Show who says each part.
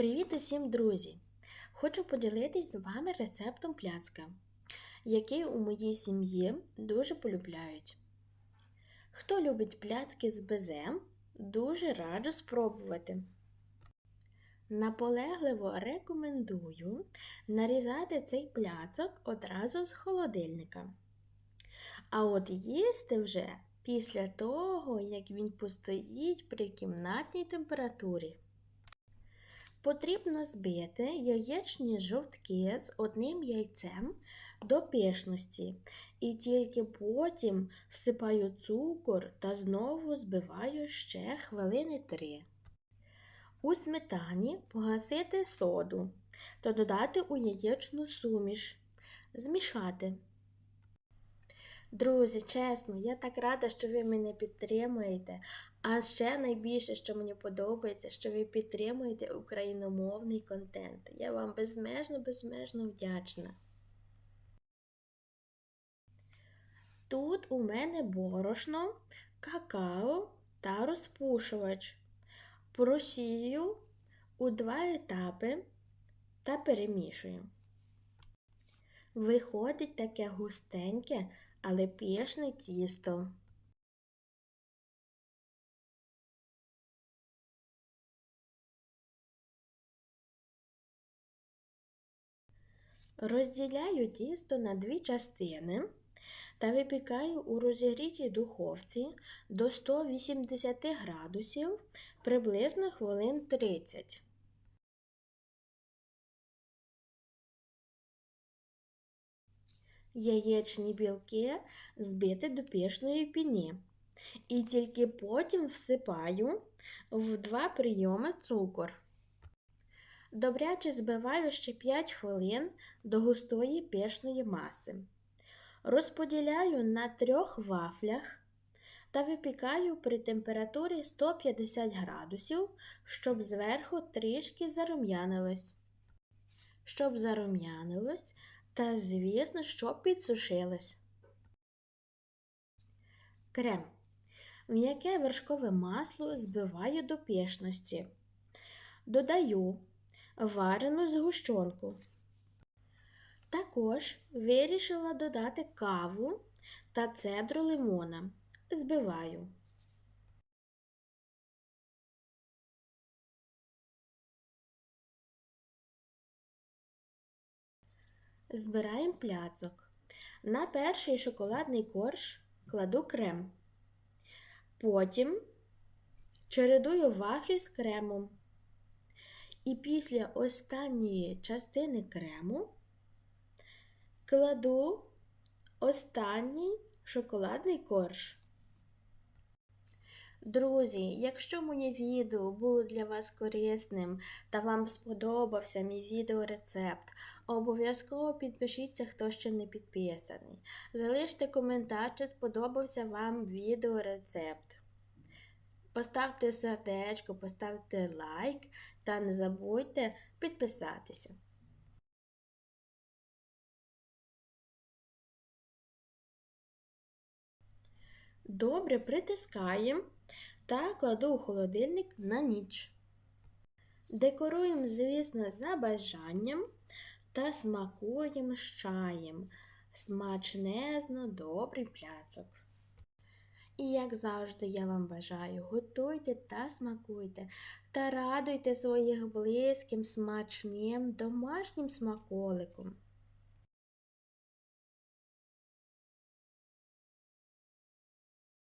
Speaker 1: Привіт усім, друзі! Хочу поділитись з вами рецептом пляцка, який у моїй сім'ї дуже полюбляють. Хто любить пляцки з безем, дуже раджу спробувати. Наполегливо рекомендую нарізати цей пляцок одразу з холодильника. А от їсти вже після того, як він постоїть при кімнатній температурі. Потрібно збити яєчні жовтки з одним яйцем до пишності і тільки потім всипаю цукор та знову збиваю ще хвилини три. У сметані погасити соду та додати у яєчну суміш, змішати. Друзі, чесно, я так рада, що ви мене підтримуєте. А ще найбільше, що мені подобається, що ви підтримуєте україномовний контент. Я вам безмежно, безмежно вдячна. Тут у мене борошно, какао та розпушувач. Просію у два етапи та перемішую. Виходить таке густеньке, але пішне тісто. Розділяю тісто на дві частини та випікаю у розігрітій духовці до 180 градусів приблизно хвилин 30. Яєчні білки збити до пішної піні. І тільки потім всипаю в два прийоми цукор. Добряче збиваю ще 5 хвилин до густої пішної маси. Розподіляю на трьох вафлях та випікаю при температурі 150 градусів, щоб зверху трішки зарум'янилось. Щоб зарум'янилось, та, звісно, щоб підсушилось. Крем. М'яке вершкове масло збиваю до пішності. Додаю варену згущенку. Також вирішила додати каву та цедру лимона. Збиваю. Збираємо пляцок. На перший шоколадний корж кладу крем. Потім чередую вафлі з кремом. І після останньої частини крему кладу останній шоколадний корж. Друзі, якщо моє відео було для вас корисним та вам сподобався мій відеорецепт, обов'язково підпишіться, хто ще не підписаний. Залиште коментар, чи сподобався вам відеорецепт. Поставте сердечко, поставте лайк та не забудьте підписатися. Добре притискаємо та кладу у холодильник на ніч. Декоруємо, звісно, за бажанням та смакуємо з чаєм. Смачнезно добрий пляцок. І, як завжди, я вам бажаю, готуйте та смакуйте та радуйте своїх близьким смачним домашнім смаколиком.